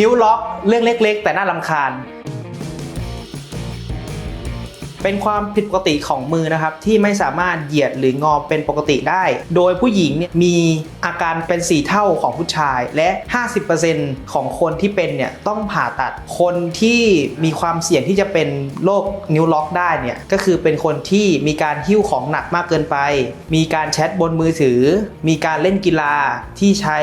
นิ้วล็อกเรื่องเล็ก ๆ แต่น่ารำคาญ เป็นความผิดปกติของมือนะครับที่ไม่สามารถเหยียดหรืองอเป็นปกติได้ โดยผู้หญิงเนี่ยมีอาการเป็น 4 เท่าของผู้ชายและ 50%ของคนที่เป็นเนี่ยต้องผ่าตัดคนที่มีความเสี่ยงที่จะเป็นโรคนิ้วล็อกได้เนี่ยก็คือเป็นคนที่มีการหิ้วของหนักมากเกินไป มีการแชทบนมือถือ มีการเล่นกีฬาที่ใช้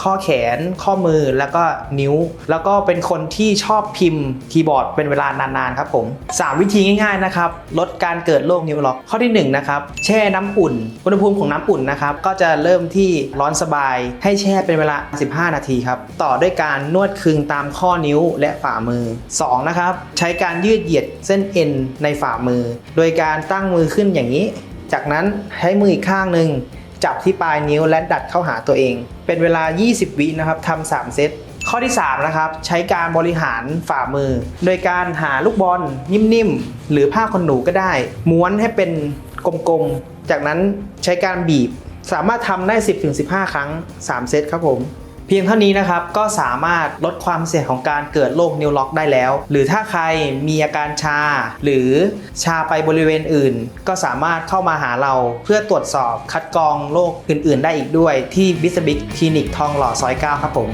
ข้อแขน ข้อมือแล้วก็นิ้ว แล้วก็เป็นคนที่ชอบพิมพ์คีย์บอร์ดเป็นเวลานานๆครับผมสามวิธีง่ายๆนะครับลดการเกิดโรคนิ้วล็อกข้อที่หนึ่งนะครับแช่น้ำอุ่น อุณหภูมิของน้ำอุ่นนะครับก็จะเริ่มที่ร้อนสบาย ให้แช่เป็นเวลา 15 นาทีครับต่อด้วยการนวดคึงตามข้อนิ้วและฝ่ามือสองนะครับใช้การยืดเหยียดเส้นเอ็นในฝ่ามือ โดยการตั้งมือขึ้นอย่างนี้ จากนั้นใช้มืออีกข้างหนึ่งจับที่ปลายนิ้วและดัดเข้าหาตัวเอง เป็นเวลา 20 วินะครับทำ3เซต ข้อที่ 3 นะครับ ใช้การบริหารฝ่ามือ โดยการหาลูกบอลนิ่มๆ หรือผ้าขนหนูก็ได้ ม้วนให้เป็นกลมๆ จากนั้นใช้การบีบสามารถทำได้ 10-15 ครั้ง 3 เซตครับผมเพียงเท่านี้นะครับก็สามารถลดความเสี่ยงของการเกิดโรคนิวล็อกได้แล้ว หรือถ้าใครมีอาการชา หรือชาไปบริเวณอื่น ก็สามารถเข้ามาหาเราเพื่อตรวจสอบคัดกรองโรคอื่นๆ ได้อีกด้วยที่บิสบิกคลินิกทองหล่อซอย9ครับผม